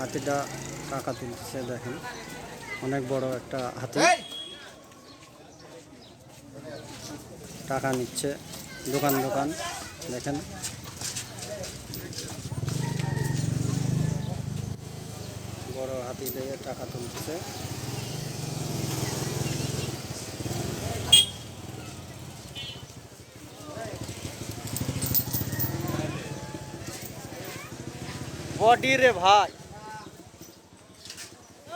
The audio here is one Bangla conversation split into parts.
হাতিটা টাকা তুলছে দেখেন। অনেক বড় একটা হাতি। টাকা নিচ্ছে দোকান দোকান দেখেন। বড় হাতি দিয়ে টাকা তুলছে। বডি রে ভাই।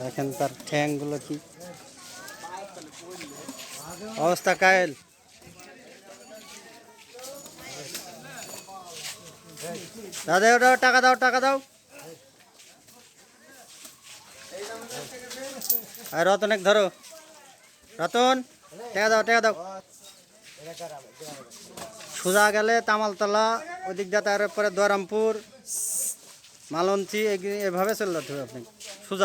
দেখেন তার ঠ্যাংগুলো কি। অবস্থা কায়েল। দাদা, ওটা টাকা দাও টাকা দাও। আর রতন এক ধরো। রতন, টাকা দাও টাকা দাও। সোজা গেলে তামালতলা, ওদিক দিয়ে তারপরে দোয়ারামপুর, মালঞ্চি এভাবে হবে আপনি। 兔子